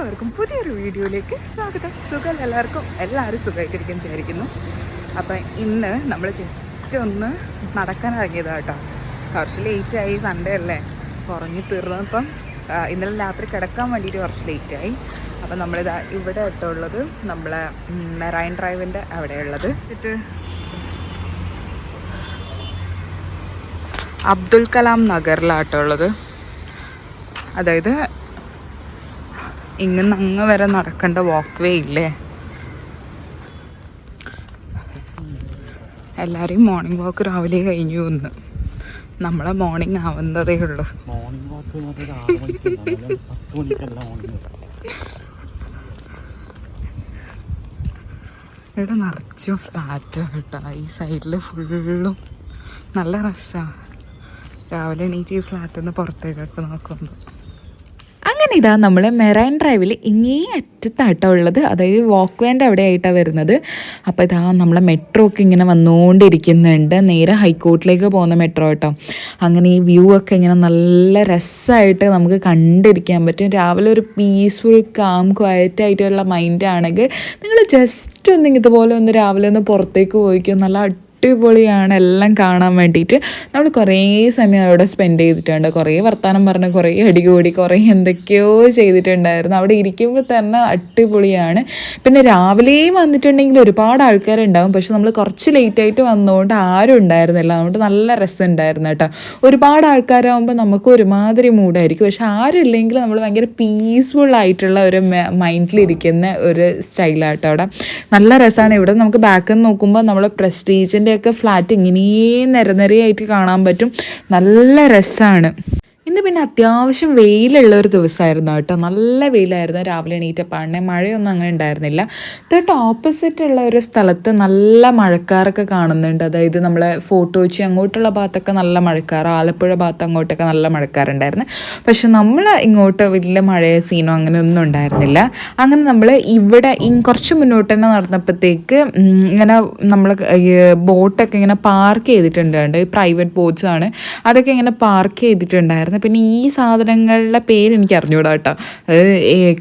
എല്ലാവർക്കും പുതിയൊരു വീഡിയോയിലേക്ക് സ്വാഗതം. സുഖം? എല്ലാവർക്കും എല്ലാവരും സുഖമായിട്ടിരിക്കും വിചാരിക്കുന്നു. അപ്പം ഇന്ന് നമ്മൾ ജസ്റ്റ് ഒന്ന് നടക്കാൻ ഇറങ്ങിയതാണ് കേട്ടോ. കുറച്ച് ലേറ്റായി സൺഡേ അല്ലേ? കുറഞ്ഞു തീർന്നപ്പം ഇന്നലെ രാത്രി കിടക്കാൻ വേണ്ടിയിട്ട് കുറച്ച് ലേറ്റായി അപ്പം നമ്മളിതാ ഇവിടെ ഇട്ടുള്ളത് നമ്മളെ മെറൈൻ ഡ്രൈവിന്റെ അവിടെയുള്ളത്. വെച്ചിട്ട് അബ്ദുൽ കലാം നഗറിലാട്ടുള്ളത് അതായത് ഇങ്ങനെ അങ്ങ് വരെ നടക്കേണ്ട വാക്ക് വേ ഇല്ലേ? എല്ലാവരെയും മോർണിംഗ് വാക്ക് രാവിലെ കഴിഞ്ഞു ഒന്ന് നമ്മളെ മോർണിംഗ് ആവുന്നതേ ഉള്ളൂ. ഇവിടെ നിറച്ചും ഫ്ലാറ്റ് കേട്ടോ. ഈ സൈഡിൽ ഫുള്ളും നല്ല രസമാണ് രാവിലെ എണീറ്റ് ഈ ഫ്ലാറ്റിൽ നിന്ന് പുറത്തേക്കൊക്കെ നോക്കുമ്പോൾ അങ്ങനെ ഇതാ നമ്മൾ മെറൈൻ ഡ്രൈവിൽ ഇങ്ങേ അറ്റത്താട്ടോ ഉള്ളത്. അതായത് വാക്ക് വേന്റെ അവിടെ ആയിട്ടാണ് വരുന്നത്. അപ്പോൾ ഇതാ നമ്മളെ മെട്രോ ഒക്കെ ഇങ്ങനെ വന്നുകൊണ്ടിരിക്കുന്നുണ്ട് നേരെ ഹൈക്കോർട്ടിലേക്ക് പോകുന്ന മെട്രോ കേട്ടോ. അങ്ങനെ ഈ വ്യൂ ഒക്കെ ഇങ്ങനെ നല്ല രസമായിട്ട് നമുക്ക് കണ്ടിരിക്കാൻ പറ്റും. രാവിലെ ഒരു പീസ്ഫുൾ കാം ക്വയറ്റ് ആയിട്ടുള്ള മൈൻഡ് ആണെങ്കിൽ നിങ്ങൾ ജസ്റ്റ് ഒന്ന് ഇതുപോലെ ഒന്ന് രാവിലെ ഒന്ന് പുറത്തേക്ക് പോയിക്കോ. നല്ല അടിപൊളിയാണ്. എല്ലാം കാണാൻ വേണ്ടിയിട്ട് നമ്മൾ കുറേ സമയം അവിടെ സ്പെൻഡ് ചെയ്തിട്ടുണ്ട്. കുറേ വർത്തമാനം പറഞ്ഞ് കുറേ അടികൂടി കുറേ എന്തൊക്കെയോ ചെയ്തിട്ടുണ്ടായിരുന്നു. അവിടെ ഇരിക്കുമ്പോൾ തന്നെ അടിപൊളിയാണ്. പിന്നെ രാവിലെയും വന്നിട്ടുണ്ടെങ്കിൽ ഒരുപാട് ആൾക്കാരുണ്ടാവും. പക്ഷെ നമ്മൾ കുറച്ച് ലേറ്റ് ആയിട്ട് വന്നതുകൊണ്ട് ആരും ഉണ്ടായിരുന്നില്ല. അതുകൊണ്ട് നല്ല രസമുണ്ടായിരുന്നു കേട്ടോ. ഒരുപാട് ആൾക്കാരാകുമ്പോൾ നമുക്ക് ഒരുമാതിരി മൂഡായിരിക്കും. പക്ഷെ ആരും ഇല്ലെങ്കിൽ നമ്മൾ ഭയങ്കര പീസ്ഫുൾ ആയിട്ടുള്ള ഒരു മൈൻഡിലിരിക്കുന്ന ഒരു സ്റ്റൈലാട്ടോ അവിടെ. നല്ല രസമാണ്. ഇവിടെ നമുക്ക് ബാക്കിൽ നോക്കുമ്പോൾ നമ്മൾ പ്രസ്റ്റീജിന്റെ ഒക്കെ ഫ്ലാറ്റ് ഇങ്ങനെ നിരനിരയായിട്ട് കാണാൻ പറ്റും. നല്ല രസമാണ് ഇന്ന് പിന്നെ അത്യാവശ്യം വെയിലുള്ള ഒരു ദിവസമായിരുന്നു കേട്ടോ. നല്ല വെയിലായിരുന്നു. രാവിലെ എണീറ്റപ്പാടിനെ മഴയൊന്നും അങ്ങനെ ഉണ്ടായിരുന്നില്ല. തൊട്ട് ഓപ്പോസിറ്റ് ഉള്ള ഒരു സ്ഥലത്ത് നല്ല മഴക്കാരൊക്കെ കാണുന്നുണ്ട്. അതായത് നമ്മളെ ഫോട്ടോ വെച്ച് അങ്ങോട്ടുള്ള ഭാഗത്തൊക്കെ നല്ല മഴക്കാർ ആലപ്പുഴ ഭാഗത്ത് അങ്ങോട്ടൊക്കെ നല്ല മഴക്കാരുണ്ടായിരുന്നു പക്ഷെ നമ്മൾ ഇങ്ങോട്ട് വലിയ മഴയോ സീനോ അങ്ങനെ ഒന്നും ഉണ്ടായിരുന്നില്ല. അങ്ങനെ നമ്മൾ ഇവിടെ കുറച്ച് മുന്നോട്ട് തന്നെ നടന്നപ്പോഴത്തേക്ക് ഇങ്ങനെ നമ്മൾ ബോട്ടൊക്കെ ഇങ്ങനെ പാർക്ക് ചെയ്തിട്ടുണ്ട് ഈ പ്രൈവറ്റ് ബോട്ട്സ് ആണ്. അതൊക്കെ ഇങ്ങനെ പാർക്ക് ചെയ്തിട്ടുണ്ടായിരുന്നു. പിന്നെ ഈ സാധനങ്ങളുടെ പേര് എനിക്ക് അറിഞ്ഞുകൂടാ കേട്ടോ.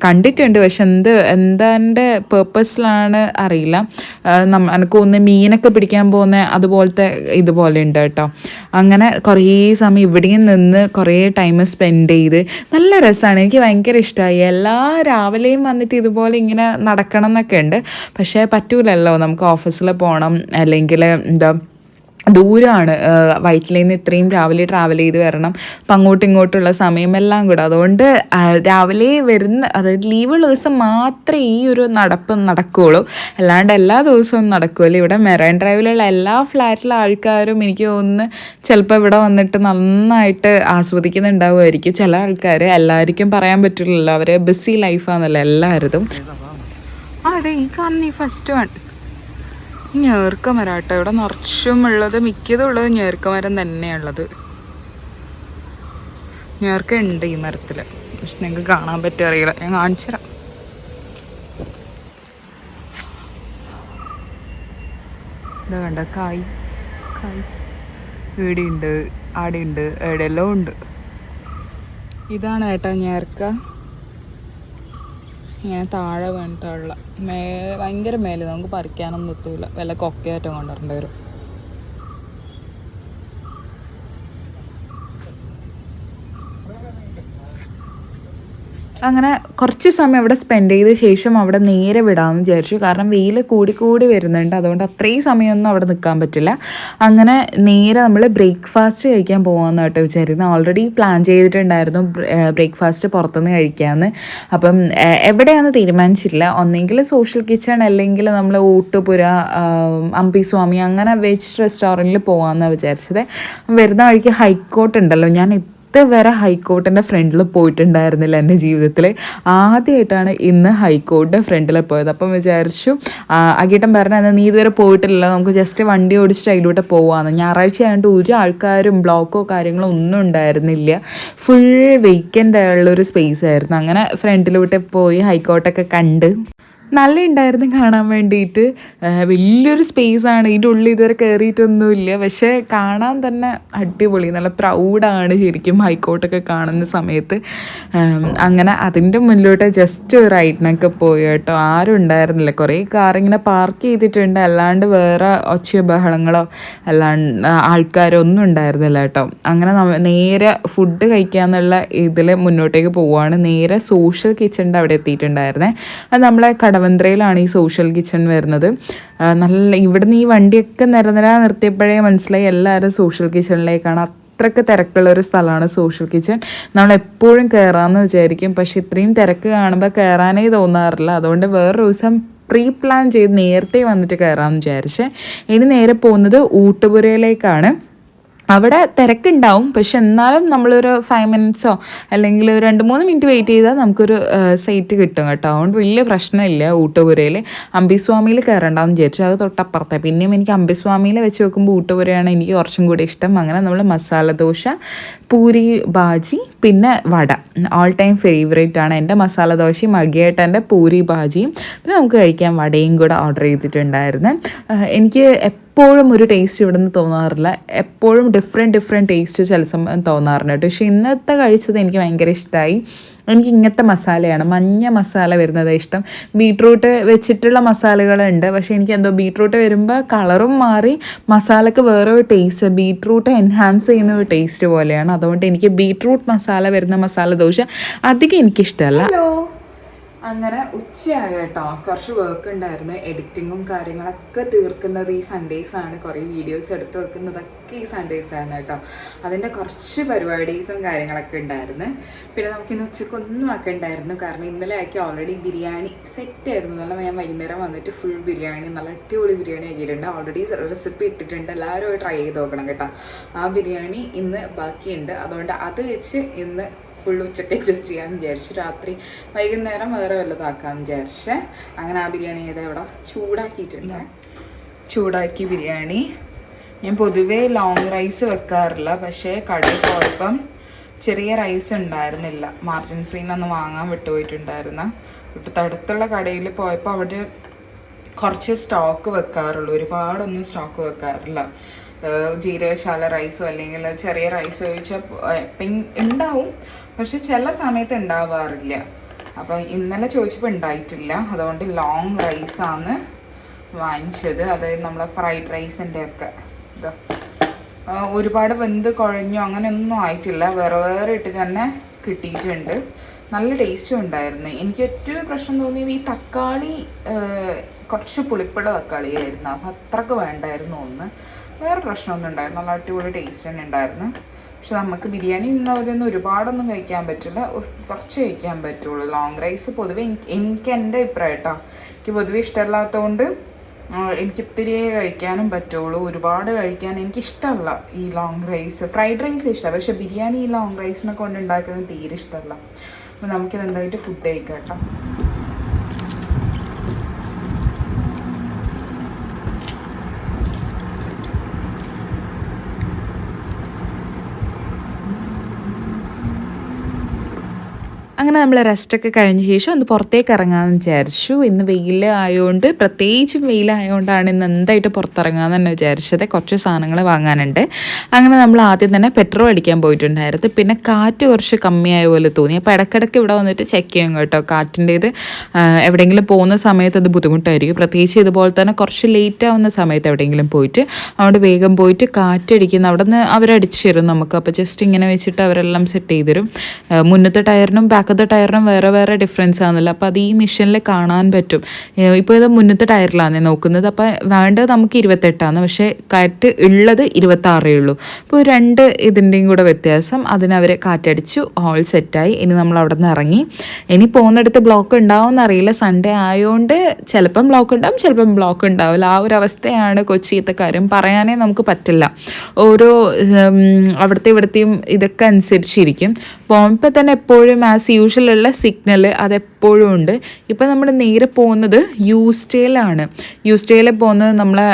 കണ്ടിട്ടുണ്ട് പക്ഷെ എന്ത് എന്താന്റെ പേർപ്പസിലാണ് അറിയില്ല. എനിക്ക് ഒന്ന് മീനൊക്കെ പിടിക്കാൻ പോകുന്ന അതുപോലത്തെ ഇതുപോലെ ഉണ്ട് കേട്ടോ. അങ്ങനെ കുറേ സമയം ഇവിടെയും നിന്ന് കുറേ ടൈം സ്പെൻഡ് ചെയ്ത് നല്ല രസമാണ്. എനിക്ക് ഭയങ്കര ഇഷ്ടമായി. എല്ലാ രാവിലെയും വന്നിട്ട് ഇതുപോലെ ഇങ്ങനെ നടക്കണം എന്നൊക്കെ ഉണ്ട്. പക്ഷേ പറ്റൂലല്ലോ. നമുക്ക് ഓഫീസിൽ പോകണം അല്ലെങ്കിൽ എന്താ ദൂരമാണ് വൈറ്റ് നിന്ന് ഇത്രയും രാവിലെ ട്രാവൽ ചെയ്ത് വരണം. അപ്പം അങ്ങോട്ടും ഇങ്ങോട്ടുള്ള സമയമെല്ലാം കൂടെ. അതുകൊണ്ട് രാവിലെ വരുന്ന അതായത് ലീവുള്ള ദിവസം മാത്രമേ ഈ ഒരു നടപ്പ് നടക്കുകയുള്ളൂ അല്ലാണ്ട് എല്ലാ ദിവസവും നടക്കുകയില്ല ഇവിടെ മെറൈൻ ഡ്രൈവിലുള്ള എല്ലാ ഫ്ലാറ്റിലെ ആൾക്കാരും എനിക്ക് തോന്നുന്നു ചിലപ്പോൾ ഇവിടെ വന്നിട്ട് നന്നായിട്ട് ആസ്വദിക്കുന്നുണ്ടാവുമായിരിക്കും. ചില ആൾക്കാർ എല്ലാവർക്കും പറയാൻ പറ്റില്ലല്ലോ. അവർ ബിസി ലൈഫാണല്ലോ എല്ലാവരും ആ അതെ ഈ കാണുന്ന ഈ ഫസ്റ്റ് വൺ ഞേർക്ക മരം കേട്ടോ. ഇവിടെ നിറച്ചും ഉള്ളത് മിക്കതും ഉള്ളത് ഞേർക്കമരം തന്നെയുള്ളത് ഞേർക്ക ഉണ്ട് ഈ മരത്തിൽ പക്ഷെ നിങ്ങൾക്ക് കാണാൻ പറ്റുക അറിയില്ല. ഞാൻ കാണിച്ചു തരാം. ഇതാ കണ്ട കായ്. കായ്. ഇവിടെയുണ്ട് ഉണ്ട് ആടെ ഉണ്ട് എവിടെയെല്ലാം ഉണ്ട്. ഇതാണ് ഏട്ടാ ഞേർക്ക ഇങ്ങനെ താഴെ വീണിട്ടുള്ള മേ ഭയങ്കര മേലെ നമുക്ക് പറിക്കാനൊന്നും എത്തൂല. വല്ല കൊക്കയാറ്റം കൊണ്ടുവരേണ്ടി വരും. അങ്ങനെ കുറച്ച് സമയം അവിടെ സ്പെൻഡ് ചെയ്ത ശേഷം അവിടെ നേരെ വിടാമെന്ന് വിചാരിച്ചു. കാരണം വെയിൽ കൂടി കൂടി വരുന്നുണ്ട്. അതുകൊണ്ട് അത്രയും സമയമൊന്നും അവിടെ നിൽക്കാൻ പറ്റില്ല. അങ്ങനെ നേരെ നമ്മൾ ബ്രേക്ക്ഫാസ്റ്റ് കഴിക്കാൻ പോകാമെന്ന് കേട്ടോ വിചാരിക്കുന്നത് ഓൾറെഡി പ്ലാൻ ചെയ്തിട്ടുണ്ടായിരുന്നു ബ്രേക്ക്ഫാസ്റ്റ് പുറത്തുനിന്ന് കഴിക്കാമെന്ന് അപ്പം എവിടെയാണെന്ന് തീരുമാനിച്ചിട്ടില്ല. ഒന്നെങ്കിൽ സോഷ്യൽ കിച്ചൺ അല്ലെങ്കിൽ നമ്മൾ ഊട്ടുപുര അമ്പി അമ്പിസ്വാമി അങ്ങനെ വെജ് റെസ്റ്റോറന്റിൽ പോകാമെന്നാണ് വിചാരിച്ചത്. വരുന്ന വഴിക്ക് ഹൈക്കോട്ട് ഉണ്ടല്ലോ. ഞാൻ ഇതുവരെ ഹൈക്കോർട്ടിന്റെ ഫ്രണ്ടിൽ പോയിട്ടുണ്ടായിരുന്നില്ല എന്റെ ജീവിതത്തിൽ ആദ്യമായിട്ടാണ് ഇന്ന് ഹൈക്കോർട്ടിന്റെ ഫ്രണ്ടിൽ പോയത്. അപ്പം വിചാരിച്ചു അകീട്ടം പറഞ്ഞാൽ നീ ഇതുവരെ പോയിട്ടില്ല നമുക്ക് ജസ്റ്റ് വണ്ടി ഓടിച്ചിട്ട് അതിലൂടെ പോവാന്ന്. ഞായറാഴ്ച ആയതുകൊണ്ട് ഒരു ആൾക്കാരും ബ്ലോക്കോ കാര്യങ്ങളോ ഒന്നും ഉണ്ടായിരുന്നില്ല. ഫുൾ വീക്കെൻഡ് ഉള്ളൊരു സ്പേസ് ആയിരുന്നു. അങ്ങനെ ഫ്രണ്ടിലൂടെ പോയി ഹൈക്കോർട്ടൊക്കെ കണ്ട് നല്ല ഉണ്ടായിരുന്നു കാണാൻ വേണ്ടിയിട്ട്. വലിയൊരു സ്പേസ് ആണ്. ഇതിന്റെ ഉള്ളിൽ ഇതുവരെ കയറിയിട്ടൊന്നുമില്ല പക്ഷേ കാണാൻ തന്നെ അടിപൊളി. നല്ല പ്രൗഡാണ് ശരിക്കും ഹൈക്കോട്ടൊക്കെ കാണുന്ന സമയത്ത്. അങ്ങനെ അതിന്റെ മുന്നിലോട്ട് ജസ്റ്റ് ഒരു റൈഡിനൊക്കെ പോയി കേട്ടോ. ആരും ഉണ്ടായിരുന്നില്ല. കുറേ കാർ ഇങ്ങനെ പാർക്ക് ചെയ്തിട്ടുണ്ട്. അല്ലാണ്ട് വേറെ ഒച്ചയോ ബഹളങ്ങളോ അല്ലാണ്ട് ആൾക്കാരോ ഒന്നും ഉണ്ടായിരുന്നില്ല കേട്ടോ. അങ്ങനെ നേരെ ഫുഡ് കഴിക്കാന്നുള്ള ഇതിൽ മുന്നോട്ടേക്ക് പോവുകയാണ് നേരെ സോഷ്യൽ കിച്ചണിന്റെ അവിടെ എത്തിയിട്ടുണ്ടായിരുന്നേ. അത് നമ്മളെ കടവന്ത്രയിലാണ് ഈ സോഷ്യൽ കിച്ചൺ വരുന്നത്. നല്ല ഇവിടുന്ന് ഈ വണ്ടിയൊക്കെ നിരനിര നിർത്തിയപ്പോഴേ മനസ്സിലായി എല്ലാവരും സോഷ്യൽ കിച്ചണിലേക്കാണ് അത്രയ്ക്ക് തിരക്കുള്ള ഒരു സ്ഥലമാണ് സോഷ്യൽ കിച്ചൺ നമ്മൾ എപ്പോഴും കയറാമെന്ന് വിചാരിക്കും. പക്ഷെ ഇത്രയും തിരക്ക് കാണുമ്പോൾ കയറാനേ തോന്നാറില്ല. അതുകൊണ്ട് വേറൊരു ദിവസം പ്രീ പ്ലാൻ ചെയ്ത് നേരത്തെ വന്നിട്ട് കയറാമെന്ന് വിചാരിച്ചേ. ഇനി നേരെ പോകുന്നത് ഊട്ടുപുരയിലേക്കാണ്. അവിടെ തിരക്കുണ്ടാവും. പക്ഷെ എന്നാലും നമ്മളൊരു ഫൈവ് മിനിറ്റ്സോ അല്ലെങ്കിൽ ഒരു രണ്ട് മൂന്ന് മിനിറ്റ് വെയിറ്റ് ചെയ്താൽ നമുക്കൊരു സീറ്റ് കിട്ടും കേട്ടോ. അതുകൊണ്ട് വലിയ പ്രശ്നമില്ല ഊട്ടുപുരയിൽ. അമ്പിസ്വാമിയിൽ കയറണ്ടെന്ന് വിചാരിച്ചു. അത് തൊട്ടപ്പുറത്തെ. പിന്നെയും എനിക്ക് അമ്പിസ്വാമിയിൽ വെച്ച് നോക്കുമ്പോൾ ഊട്ടുപുരയാണ് എനിക്ക് കുറച്ചും കൂടി ഇഷ്ടം. അങ്ങനെ നമ്മൾ മസാല ദോശ പൂരി ബാജി പിന്നെ വട. ഓൾ ടൈം ഫേവറേറ്റ് ആണ് എന്റെ മസാല ദോശയും മകിയേട്ടന്റെ പൂരി ബാജിയും. പിന്നെ നമുക്ക് കഴിക്കാൻ വടയും കൂടെ ഓർഡർ ചെയ്തിട്ടുണ്ടായിരുന്നു. എനിക്ക് എപ്പോഴും ഒരു ടേസ്റ്റ് ഇവിടെ നിന്ന് തോന്നാറില്ല. എപ്പോഴും ഡിഫറെന്റ് ഡിഫറെന്റ് ടേസ്റ്റ് ചില സമയം തോന്നാറുണ്ട് കേട്ടോ. പക്ഷേ ഇന്നത്തെ കഴിച്ചത് എനിക്ക് ഭയങ്കര ഇഷ്ടമായി എനിക്ക് ഇങ്ങനത്തെ മസാലയാണ്. മഞ്ഞ മസാല വരുന്നത് ഇഷ്ടം. ബീട്രൂട്ട് വെച്ചിട്ടുള്ള മസാലകളുണ്ട്. പക്ഷേ എനിക്ക് എന്തോ ബീട്രൂട്ട് വരുമ്പോൾ കളറും മാറി മസാലക്ക് വേറെ ഒരു ടേസ്റ്റ് ബീട്രൂട്ട് എൻഹാൻസ് ചെയ്യുന്ന ഒരു ടേസ്റ്റ് പോലെയാണ്. അതുകൊണ്ട് എനിക്ക് ബീട്രൂട്ട് മസാല വരുന്ന മസാല ദോശ അധികം എനിക്കിഷ്ടമല്ല അങ്ങനെ ഉച്ചയായ കേട്ടോ. കുറച്ച് വർക്ക് ഉണ്ടായിരുന്നു. എഡിറ്റിങ്ങും കാര്യങ്ങളൊക്കെ തീർക്കുന്നത് ഈ സൺഡേസ് ആണ്. കുറേ വീഡിയോസ് എടുത്ത് വെക്കുന്നതൊക്കെ ഈ സൺഡേസ് ആണ് കേട്ടോ. അതിന്റെ കുറച്ച് പരിപാടീസും കാര്യങ്ങളൊക്കെ ഉണ്ടായിരുന്നു. പിന്നെ നമുക്കിന്ന് ഉച്ചയ്ക്ക് ഒന്നും ആക്കണ്ടായിരുന്നു. കാരണം ഇന്നലെ ആക്കി ഓൾറെഡി ബിരിയാണി സെറ്റ് ആയിരുന്നു. നല്ല ഞാൻ വൈകുന്നേരം വന്നിട്ട് ഫുൾ ബിരിയാണി നല്ല അടിപൊളി ബിരിയാണി ആക്കിയിട്ടുണ്ട്. ഓൾറെഡി റെസിപ്പി ഇട്ടിട്ടുണ്ട്. എല്ലാവരും ട്രൈ ചെയ്ത് നോക്കണം കേട്ടോ. ആ ബിരിയാണി ഇന്ന് ബാക്കിയുണ്ട്. അതുകൊണ്ട് അത് വെച്ച് ഇന്ന് ഫുൾ ഉച്ചയ്ക്ക് അഡ്ജസ്റ്റ് ചെയ്യാമെന്ന് വിചാരിച്ചു രാത്രി വൈകുന്നേരം വേറെ വല്ലതാക്കാമെന്ന് വിചാരിച്ച്. അങ്ങനെ ആ ബിരിയാണി ചെയ്ത് ഇവിടെ? ചൂടാക്കിയിട്ടുണ്ട്. ചൂടാക്കി ബിരിയാണി. ഞാൻ പൊതുവേ ലോങ് റൈസ് വെക്കാറില്ല. പക്ഷേ കടയിൽ പോയപ്പം ചെറിയ റൈസ് ഉണ്ടായിരുന്നില്ല. മാർജിൻ ഫ്രീ നിന്ന് വാങ്ങാൻ വിട്ടുപോയിട്ടുണ്ടായിരുന്ന. വിട്ട് അടുത്തുള്ള കടയിൽ പോയപ്പോൾ അവിടെ കുറച്ച് സ്റ്റോക്ക് വെക്കാറുള്ളൂ. ഒരുപാടൊന്നും സ്റ്റോക്ക് വെക്കാറില്ല. ജീരകശാല റൈസോ അല്ലെങ്കിൽ ചെറിയ റൈസോ ചോദിച്ചാൽ ഉണ്ടാവും പക്ഷെ ചില സമയത്ത് ഉണ്ടാവാറില്ല അപ്പം ഇന്നലെ ചോദിച്ചപ്പോൾ ഉണ്ടായിട്ടില്ല അതുകൊണ്ട് ലോങ് ആണ് വാങ്ങിച്ചത്. അതായത് നമ്മളെ ഫ്രൈഡ് റൈസിന്റെ ഒക്കെ. ഇതോ ഒരുപാട് വെന്ത് കുഴഞ്ഞോ അങ്ങനെയൊന്നും ആയിട്ടില്ല. വേറെ വേറെ ഇട്ട് തന്നെ കിട്ടിയിട്ടുണ്ട്. നല്ല ടേസ്റ്റും ഉണ്ടായിരുന്നു. എനിക്ക് ഏറ്റവും പ്രശ്നം തോന്നിയത് ഈ തക്കാളി കുറച്ച് പുളിപ്പുള്ള തക്കാളിയായിരുന്നു. അത് അത്രയ്ക്ക് വേണ്ടായിരുന്നു ഒന്ന്. വേറെ പ്രശ്നമൊന്നും ഉണ്ടായിരുന്നു നല്ല അടിപൊളി ടേസ്റ്റ് തന്നെ ഉണ്ടായിരുന്നു. പക്ഷെ നമുക്ക് ബിരിയാണി ഇന്നവരൊന്നും ഒരുപാടൊന്നും കഴിക്കാൻ പറ്റില്ല. കുറച്ച് കഴിക്കാൻ പറ്റുള്ളൂ. ലോങ് റൈസ് പൊതുവെ എനിക്ക് എന്റെ അഭിപ്രായം എനിക്ക് പൊതുവെ ഇഷ്ടമല്ലാത്തതുകൊണ്ട് എനിക്ക് ഇത്തിരിയേ കഴിക്കാനും പറ്റുള്ളൂ. ഒരുപാട് കഴിക്കാൻ എനിക്ക് ഇഷ്ടമല്ല ഈ ലോങ് റൈസ് ഫ്രൈഡ് റൈസ് ഇഷ്ടമാണ് പക്ഷെ ബിരിയാണി ഈ ലോങ് റൈസിനെ കൊണ്ട് ഉണ്ടാക്കുന്നത് തീരെ ഇഷ്ടമല്ല. അപ്പോൾ നമുക്കിത് എന്തായിട്ട് ഫുഡ് കഴിക്കാം കേട്ടോ അങ്ങനെ നമ്മൾ റെസ്റ്റൊക്കെ കഴിഞ്ഞ ശേഷം ഒന്ന് പുറത്തേക്ക് ഇറങ്ങാമെന്ന് വിചാരിച്ചു. ഇന്ന് വെയിൽ ആയതുകൊണ്ട് പ്രത്യേകിച്ചും വെയിലായതുകൊണ്ടാണ് ഇന്ന് എന്തായിട്ട് പുറത്തിറങ്ങാമെന്ന് തന്നെ വിചാരിച്ചത്. കുറച്ച് സാധനങ്ങൾ വാങ്ങാനുണ്ട്. അങ്ങനെ നമ്മൾ ആദ്യം തന്നെ പെട്രോൾ അടിക്കാൻ പോയിട്ടുണ്ടായിരുന്നു. പിന്നെ കാറ്റ് കുറച്ച് കമ്മിയായ പോലെ തോന്നി. അപ്പോൾ ഇടയ്ക്കിടയ്ക്ക് ഇവിടെ വന്നിട്ട് ചെക്ക് ചെയ്യും കേട്ടോ. കാറ്റിന്റേത് എവിടെയെങ്കിലും പോകുന്ന സമയത്ത് അത് ബുദ്ധിമുട്ടായിരിക്കും. പ്രത്യേകിച്ച് ഇതുപോലെ തന്നെ കുറച്ച് ലേറ്റ് ആവുന്ന സമയത്ത് എവിടെയെങ്കിലും പോയിട്ട് അവിടെ വേഗം പോയിട്ട് കാറ്റടിക്കുന്ന അവിടെ നിന്ന് അവരടിച്ചു തരും നമുക്ക്. അപ്പോൾ ജസ്റ്റ് ഇങ്ങനെ വെച്ചിട്ട് അവരെല്ലാം സെറ്റ് ചെയ്ത് തരും. മുന്നത്തെ ടയറിനും ബാക്കത്തെ ടയറിനും വേറെ വേറെ ഡിഫറൻസ് ആണല്ലോ. അപ്പോൾ അത് ഈ മെഷീനിൽ കാണാൻ പറ്റും. ഇപ്പോൾ ഇത് മുന്നത്തെ ടയറിലാണ് നോക്കുന്നത്. അപ്പോൾ വേണ്ടത് നമുക്ക് ഇരുപത്തെട്ടാണ് പക്ഷേ കാറ്റ് ഉള്ളത് ഇരുപത്താറേ ഉള്ളൂ. അപ്പോൾ രണ്ട് ഇതിന്റെയും കൂടെ വ്യത്യാസം. അതിനവർ കാറ്റടിച്ചു ഹോൾ സെറ്റായി ഇനി നമ്മൾ അവിടെ നിന്ന് ഇറങ്ങി. ഇനി പോകുന്നിടത്ത് ബ്ലോക്ക് ഉണ്ടാവും എന്നറിയില്ല സൺഡേ ആയതുകൊണ്ട് ചിലപ്പം ബ്ലോക്ക് ഉണ്ടാവും ചിലപ്പം ബ്ലോക്ക് ഉണ്ടാവില്ല. ആ ഒരു അവസ്ഥയാണ് കൊച്ചിയത്തെ കാര്യം പറയാനേ നമുക്ക് പറ്റില്ല. ഓരോ അവിടുത്തെ ഇവിടുത്തെയും ഇതൊക്കെ അനുസരിച്ചിരിക്കും. പോകുമ്പോൾ തന്നെ എപ്പോഴും ആസ് യൂഷ്വലുള്ള സിഗ്നൽ അതെപ്പോഴും ഉണ്ട്. ഇപ്പം നമ്മൾ നേരെ പോകുന്നത് യൂസ്റ്റേലാണ് യൂസ്റ്റേയിൽ പോകുന്നത് നമ്മളെ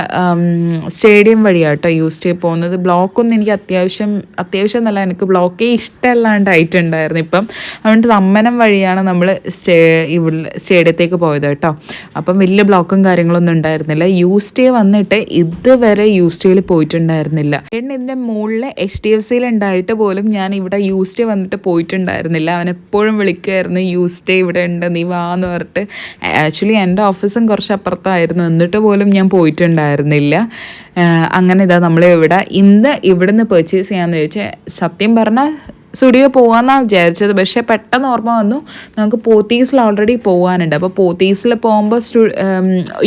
സ്റ്റേഡിയം വഴിയാട്ടോ യൂസ്റ്റേ പോകുന്നത്. ബ്ലോക്കൊന്നും എനിക്ക് അത്യാവശ്യം അത്യാവശ്യം എന്നല്ല എനിക്ക് ബ്ലോക്കേ ഇഷ്ടമല്ലാണ്ടായിട്ടുണ്ടായിരുന്നു ഇപ്പം. അതുകൊണ്ട് തമ്മനം വഴിയാണ് നമ്മൾ സ്റ്റേ ഇവിടെ സ്റ്റേഡിയത്തേക്ക് പോയത് കേട്ടോ. അപ്പം വലിയ ബ്ലോക്കും കാര്യങ്ങളൊന്നും ഉണ്ടായിരുന്നില്ല. യൂസ്റ്റേ വന്നിട്ട് ഇതുവരെ യൂസ്റ്റേയിൽ പോയിട്ടുണ്ടായിരുന്നില്ല. ഏട്ടൻ ഇതിന്റെ മുകളിൽ എച്ച് ഡി എഫ് സിയിൽ ഉണ്ടായിട്ട് പോലും ഞാൻ ഇവിടെ യൂസ്റ്റേ വന്നിട്ട് പോയിട്ടുണ്ടായിരുന്നില്ല. അവൻ എപ്പോഴും വിളിക്കുമായിരുന്നു യൂസ്റ്റേ ഇവിടെ ഉണ്ട് നീ വാ എന്ന് പറഞ്ഞിട്ട്. ആക്ച്വലി എന്റെ ഓഫീസും കുറച്ച് അപ്പുറത്തായിരുന്നു. എന്നിട്ട് പോലും ഞാൻ പോയിട്ടുണ്ടായിരുന്നില്ല. അങ്ങനെ ഇതാ നമ്മൾ ഇവിടെ ഇന്ന് ഇവിടുന്ന് പെർച്ചേസ് ചെയ്യാമെന്ന് ചോദിച്ചാൽ സത്യം പറഞ്ഞാൽ സ്റ്റുഡിയോ പോകാമെന്നാണ് വിചാരിച്ചത്. പക്ഷേ പെട്ടെന്ന് ഓർമ്മ വന്നു നമുക്ക് പോത്തീസിൽ ഓൾറെഡി പോകാനുണ്ട് അപ്പോൾ പോത്തീസിൽ പോകുമ്പോൾ സ്റ്റു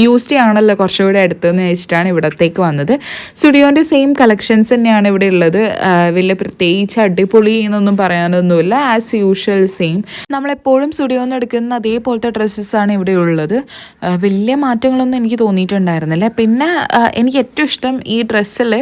യൂസ്ഡ് ആണല്ലോ കുറച്ചുകൂടി അടുത്തെന്ന് വെച്ചിട്ടാണ് ഇവിടത്തേക്ക് വന്നത്. സ്റ്റുഡിയോന്റെ സെയിം കളക്ഷൻസ് തന്നെയാണ് ഇവിടെ ഉള്ളത്. വലിയ പ്രത്യേകിച്ച് അടിപൊളി എന്നൊന്നും പറയാനൊന്നുമില്ല. ആസ് യൂഷ്വൽ സെയിം നമ്മളെപ്പോഴും സ്റ്റുഡിയോയിൽ നിന്ന് എടുക്കുന്ന അതേപോലത്തെ ഡ്രസ്സസ്സാണ് ഇവിടെ ഉള്ളത്. വലിയ മാറ്റങ്ങളൊന്നും എനിക്ക് തോന്നിയിട്ടുണ്ടായിരുന്നില്ല. പിന്നെ എനിക്ക് ഏറ്റവും ഇഷ്ടം ഈ ഡ്രസ്സിൽ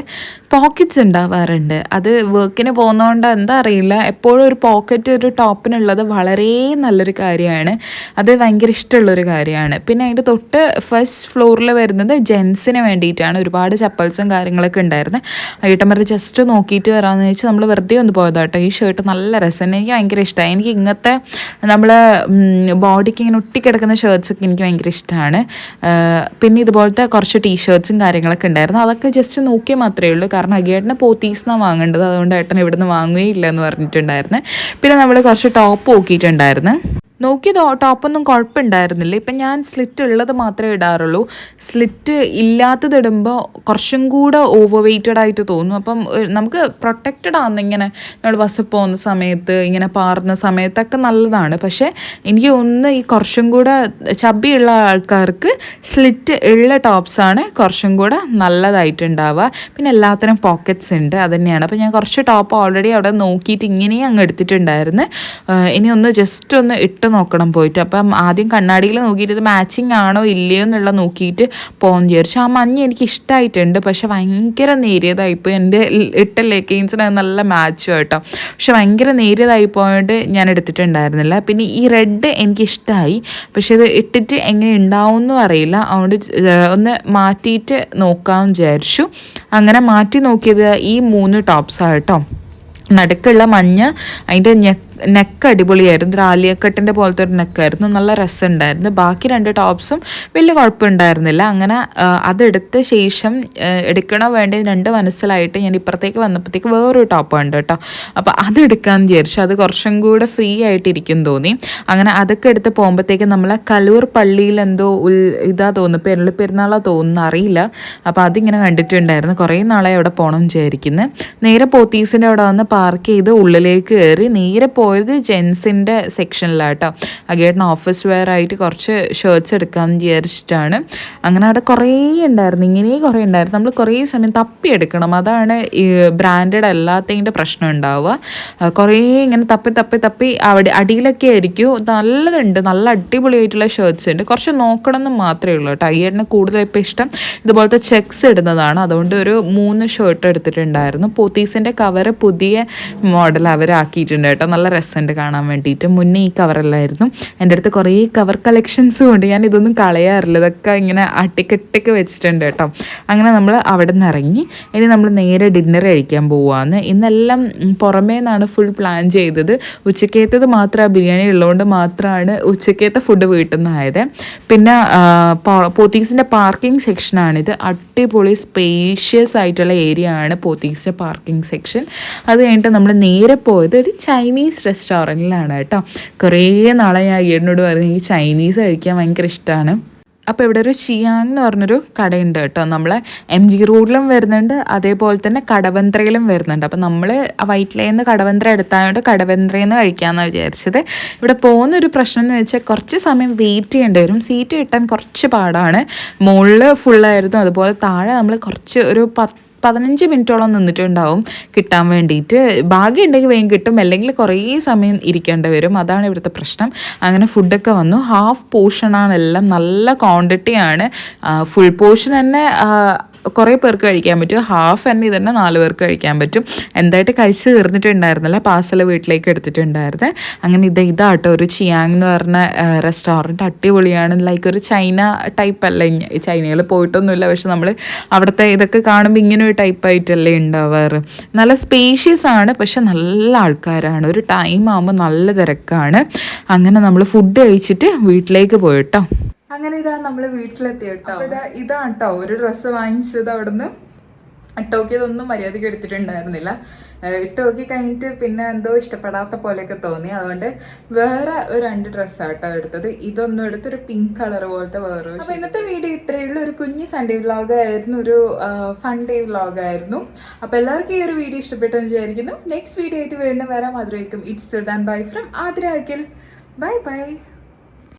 പോക്കറ്റ്സ് ഉണ്ടാവാറുണ്ട്. അത് വർക്കിന് പോകുന്നതുകൊണ്ട് എന്താ അറിയില്ല. എപ്പോഴും ഒരു പോക്കറ്റ് ഒരു ടോപ്പിനുള്ളത് വളരെ നല്ലൊരു കാര്യമാണ്. അത് ഭയങ്കര ഇഷ്ടമുള്ളൊരു കാര്യമാണ്. പിന്നെ അതിന്റെ തൊട്ട് ഫസ്റ്റ് ഫ്ലോറിൽ വരുന്നത് ജെൻസിന് വേണ്ടിയിട്ടാണ്. ഒരുപാട് ചപ്പൽസും കാര്യങ്ങളൊക്കെ ഉണ്ടായിരുന്നത് പറഞ്ഞ് ജസ്റ്റ് നോക്കിയിട്ട് വരാമെന്ന് ചോദിച്ചാൽ നമ്മൾ വെറുതെ ഒന്ന് പോയതാട്ടോ ഈ ഷർട്ട് നല്ല രസമാണ്. എനിക്ക് ഭയങ്കര ഇഷ്ടമായി എനിക്ക് ഇങ്ങനത്തെ നമ്മൾ ബോഡിക്ക് ഇങ്ങനെ ഒട്ടിക്കിടക്കുന്ന ഷർട്ട്സ് ഒക്കെ എനിക്ക് ഭയങ്കര ഇഷ്ടമാണ് പിന്നെ ഇതുപോലത്തെ കുറച്ച് ടീഷർട്ട്സും കാര്യങ്ങളൊക്കെ ഉണ്ടായിരുന്നു. അതൊക്കെ ജസ്റ്റ് നോക്കിയാൽ മാത്രമേ ഉള്ളൂ. കാരണം അഗേട്ടനെ പോത്തീസ്ന്നാണ് വാങ്ങേണ്ടത്. അതുകൊണ്ട് ഏട്ടൻ ഇവിടുന്ന് വാങ്ങുകയില്ല എന്ന് പറഞ്ഞിട്ടുണ്ടായിരുന്നു പിന്നെ നമ്മൾ കുറച്ച് ടോപ്പ് നോക്കിയിട്ടുണ്ടായിരുന്നു. നോക്കി ടോപ്പൊന്നും കുഴപ്പമുണ്ടായിരുന്നില്ല. ഇപ്പം ഞാൻ സ്ലിറ്റ് ഉള്ളത് മാത്രമേ ഇടാറുള്ളൂ. സ്ലിറ്റ് ഇല്ലാത്തത് ഇടുമ്പോൾ കുറച്ചും കൂടെ ഓവർ വെയ്റ്റഡ് ആയിട്ട് തോന്നും. അപ്പം നമുക്ക് പ്രൊട്ടക്റ്റഡ് ആണ് ഇങ്ങനെ നമ്മൾ ബസ്സിൽ പോകുന്ന സമയത്ത് ഇങ്ങനെ പാറുന്ന സമയത്തൊക്കെ നല്ലതാണ്. പക്ഷേ എനിക്ക് ഒന്ന് ഈ കുറച്ചും കൂടെ ചബിയുള്ള ആൾക്കാർക്ക് സ്ലിറ്റ് ഉള്ള ടോപ്സാണ് കുറച്ചും കൂടെ നല്ലതായിട്ടുണ്ടാവുക. പിന്നെ എല്ലാത്തിനും പോക്കറ്റ്സ് ഉണ്ട് അത് തന്നെയാണ്. അപ്പോൾ ഞാൻ കുറച്ച് ടോപ്പ് ഓൾറെഡി അവിടെ നോക്കിയിട്ട് ഇങ്ങനെയും അങ്ങ് എടുത്തിട്ടുണ്ടായിരുന്നു. ഇനി ഒന്ന് ജസ്റ്റ് ഒന്ന് ഇട്ട് നോക്കണം പോയിട്ട്. അപ്പം ആദ്യം കണ്ണാടിയിൽ നോക്കിയിട്ട് ഇത് മാച്ചിങ് ആണോ ഇല്ലയോ എന്നുള്ള നോക്കിയിട്ട് പോകാൻ വിചാരിച്ചു. ആ മഞ്ഞ എനിക്ക് ഇഷ്ടമായിട്ടുണ്ട് പക്ഷെ ഭയങ്കര നേരിയതായിപ്പോൾ എന്റെ ഇട്ട ലെഗിൻസിന് നല്ല മാച്ചും കേട്ടോ പക്ഷെ ഭയങ്കര നേരിയതായി പോയിട്ട് ഞാൻ എടുത്തിട്ടുണ്ടായിരുന്നില്ല. പിന്നെ ഈ റെഡ് എനിക്ക് ഇഷ്ടമായി പക്ഷെ ഇത് ഇട്ടിട്ട് എങ്ങനെ ഉണ്ടാവും എന്നും അറിയില്ല. അതുകൊണ്ട് ഒന്ന് മാറ്റിയിട്ട് നോക്കാമെന്ന് വിചാരിച്ചു. അങ്ങനെ മാറ്റി നോക്കിയത് ഈ മൂന്ന് ടോപ്സാണ് കേട്ടോ. നടുക്കുള്ള മഞ്ഞ അതിന്റെ നെക്ക് നെക്ക് അടിപൊളിയായിരുന്നു. ഒരു ആലിയക്കട്ടിന്റെ പോലത്തെ ഒരു നെക്കായിരുന്നു നല്ല രസമുണ്ടായിരുന്നു. ബാക്കി രണ്ട് ടോപ്സും വലിയ കുഴപ്പമുണ്ടായിരുന്നില്ല. അങ്ങനെ അതെടുത്ത ശേഷം എടുക്കണോ വേണ്ടി രണ്ട് മനസ്സിലായിട്ട് ഞാൻ ഇപ്പുറത്തേക്ക് വന്നപ്പോഴത്തേക്ക് വേറൊരു ടോപ്പ് ഉണ്ട് കേട്ടോ. അപ്പോൾ അത് എടുക്കാൻ വിചാരിച്ചു. അത് കുറച്ചും കൂടെ ഫ്രീ ആയിട്ടിരിക്കും തോന്നി. അങ്ങനെ അതൊക്കെ എടുത്ത് പോകുമ്പോഴത്തേക്ക് നമ്മളെ കലൂർ പള്ളിയിൽ എന്തോ ഉൽ ഇതാ തോന്നുന്നു. പെരുള്ളി പെരുന്നാളാ തോന്നുന്നു. അറിയില്ല. അപ്പോൾ അതിങ്ങനെ കണ്ടിട്ടുണ്ടായിരുന്നു. കുറേ നാളെ അവിടെ പോകണം വിചാരിക്കുന്നത് നേരെ പോത്തീസിന്റെ അവിടെ വന്ന് പാർക്ക് ചെയ്ത് ഉള്ളിലേക്ക് കയറി നേരെ പോയത് ജെൻസിന്റെ സെക്ഷനിലാട്ടോ. അഗേട്ടൻ ഓഫീസ് വെയർ ആയിട്ട് കുറച്ച് ഷർട്ട്സ് എടുക്കാമെന്ന് വിചാരിച്ചിട്ടാണ്. അങ്ങനെ അവിടെ കുറേ ഉണ്ടായിരുന്നു. ഇങ്ങനെ കുറേ ഉണ്ടായിരുന്നു. നമ്മൾ കുറേ സമയം തപ്പി എടുക്കണം. അതാണ് ബ്രാൻഡഡ് അല്ലാത്തതിന്റെ പ്രശ്നം ഉണ്ടാവുക. കുറേ ഇങ്ങനെ തപ്പി തപ്പി തപ്പി അവിടെ അടിയിലൊക്കെ ആയിരിക്കും. നല്ലതുണ്ട്. നല്ല അടിപൊളിയായിട്ടുള്ള ഷർട്ട്സ് ഉണ്ട്. കുറച്ച് നോക്കണം എന്ന് മാത്രമേ ഉള്ളൂ കേട്ടോ. കൂടുതൽ ഇപ്പോൾ ഇഷ്ടം ഇതുപോലത്തെ ചെക്സ് ഇടുന്നതാണ്. അതുകൊണ്ട് ഒരു മൂന്ന് ഷർട്ട് എടുത്തിട്ടുണ്ടായിരുന്നു. പോത്തീസിന്റെ കവർ പുതിയ മോഡൽ അവരാക്കിയിട്ടുണ്ട് കേട്ടോ. നല്ല രസമുണ്ട് കാണാൻ വേണ്ടിയിട്ട്. മുന്നേ ഈ കവറല്ലായിരുന്നു എന്റെ അടുത്ത് കുറേ കവർ കളക്ഷൻസും ഉണ്ട്. ഞാൻ ഇതൊന്നും കളയാറില്ല. ഇതൊക്കെ ഇങ്ങനെ അട്ടിക്കെട്ടൊക്കെ വെച്ചിട്ടുണ്ട് കേട്ടോ. അങ്ങനെ നമ്മൾ അവിടെ നിന്ന് ഇറങ്ങി. ഇനി നമ്മൾ നേരെ ഡിന്നർ കഴിക്കാൻ പോവാന്ന്. ഇന്നെല്ലാം പുറമേ നിന്നാണ് ഫുൾ പ്ലാൻ ചെയ്തത്. ഉച്ചക്കത്തേത് മാത്രം ബിരിയാണി ഉള്ളതുകൊണ്ട് മാത്രമാണ് ഉച്ചക്കത്തെ ഫുഡ് വീട്ടിൽ നിന്നായത് പിന്നെ ആ, പോത്തീസിന്റെ പാർക്കിംഗ് സെക്ഷനാണിത് അടിപൊളി സ്പേഷ്യസ് ആയിട്ടുള്ള ഏരിയ ആണ് പോത്തീസിന്റെ പാർക്കിംഗ് സെക്ഷൻ അത് കഴിഞ്ഞിട്ട് നമ്മൾ നേരെ പോയത് ഒരു ചൈനീസ് റെസ്റ്റോറന്റിലാണ് കേട്ടോ. കുറേ നാളെ ഞാൻ എന്നോട് പറഞ്ഞു എനിക്ക് ചൈനീസ് കഴിക്കാൻ ഭയങ്കര ഇഷ്ടമാണ് അപ്പോൾ ഇവിടെ ഒരു ഷിയാൻ എന്ന് പറഞ്ഞൊരു കടയുണ്ട് കേട്ടോ. നമ്മളെ എം ജി റോഡിലും വരുന്നുണ്ട് അതേപോലെ തന്നെ കടവന്ത്രയിലും വരുന്നുണ്ട്. അപ്പോൾ നമ്മൾ വൈറ്റിലയിൽ നിന്ന് കടവന്ത്ര എടുത്തായോണ്ട് കടവന്ത്രയിൽ നിന്ന് കഴിക്കാമെന്നാണ് വിചാരിച്ചത്. ഇവിടെ പോകുന്ന ഒരു പ്രശ്നം എന്ന് വെച്ചാൽ കുറച്ച് സമയം വെയിറ്റ് ചെയ്യേണ്ടി വരും. സീറ്റ് കിട്ടാൻ കുറച്ച് പാടാണ്. മുകളിൽ ഫുള്ളായിരുന്നു അതുപോലെ താഴെ നമ്മൾ കുറച്ച് ഒരു പത്ത് പതിനഞ്ച് മിനിറ്റോളം നിന്നിട്ടുണ്ടാവും കിട്ടാൻ വേണ്ടിയിട്ട്. ഭാഗ്യം ഉണ്ടെങ്കിൽ വേഗം കിട്ടും. അല്ലെങ്കിൽ കുറേ സമയം ഇരിക്കേണ്ടി വരും. അതാണ് ഇവിടുത്തെ പ്രശ്നം. അങ്ങനെ ഫുഡൊക്കെ വന്നു. ഹാഫ് പോർഷനാണ് എല്ലാം. നല്ല ക്വാണ്ടിറ്റിയാണ് ഫുൾ പോർഷൻ തന്നെ കുറേ പേർക്ക് കഴിക്കാൻ പറ്റും. ഹാഫ് തന്നെ നാല് പേർക്ക് കഴിക്കാൻ പറ്റും. എന്തായിട്ട് കഴിച്ച് തീർന്നിട്ടുണ്ടായിരുന്നില്ല? പാർസൽ വീട്ടിലേക്ക് എടുത്തിട്ടുണ്ടായിരുന്നത് അങ്ങനെ ഇത് ഇതാട്ടോ. ഒരു ചിയാങ് എന്ന് പറഞ്ഞ റെസ്റ്റോറന്റ് അടിപൊളിയാണ്. ലൈക്ക് ഒരു ചൈന ടൈപ്പ് അല്ല. ചൈനയിൽ പോയിട്ടൊന്നുമില്ല. പക്ഷെ നമ്മൾ അവിടുത്തെ ഇതൊക്കെ കാണുമ്പോൾ ഇങ്ങനെ ഒരു ടൈപ്പ് ആയിട്ടല്ലേ ഉണ്ടാവാറ് നല്ല സ്പേഷ്യസ് ആണ്. പക്ഷെ നല്ല ആൾക്കാരാണ്. ഒരു ടൈം ആകുമ്പോൾ നല്ല തിരക്കാണ്. അങ്ങനെ നമ്മൾ ഫുഡ് കഴിച്ചിട്ട് വീട്ടിലേക്ക് പോയിട്ടോ അങ്ങനെ ഇതാ നമ്മൾ വീട്ടിലെത്തി കേട്ടോ ഇതാ ഇതാണ് കേട്ടോ ഒരു ഡ്രസ്സ് വാങ്ങിച്ചത് അവിടുന്ന്. ഇട്ടോക്കിയതൊന്നും മര്യാദയ്ക്ക് എടുത്തിട്ടുണ്ടായിരുന്നില്ല. ഇട്ടോക്കി ഇട്ട് നോക്കി കഴിഞ്ഞിട്ട് പിന്നെ എന്തോ ഇഷ്ടപ്പെടാത്ത പോലെയൊക്കെ തോന്നി. അതുകൊണ്ട് വേറെ ഒരു രണ്ട് ഡ്രസ്സാട്ടോ എടുത്തത്. ഇതൊന്നും എടുത്ത് ഒരു പിങ്ക് കളർ പോലത്തെ വേറെ അപ്പൊ ഇന്നത്തെ വീഡിയോ ഇത്രയേ ഉള്ളൂ. ഒരു കുഞ്ഞ് സൺഡേ വ്ലോഗ് ആയിരുന്നു. ഒരു ഫൺ ഡേ വ്ലോഗ് ആയിരുന്നു. അപ്പൊ എല്ലാവർക്കും ഈ ഒരു വീഡിയോ ഇഷ്ടപ്പെട്ടെന്ന് വിചാരിക്കുന്നു. നെക്സ്റ്റ് വീഡിയോ ആയിട്ട് വീണ്ടും വരാം അതുവരേക്കും it's still then bye from ആതിരാക്കിൽ bye by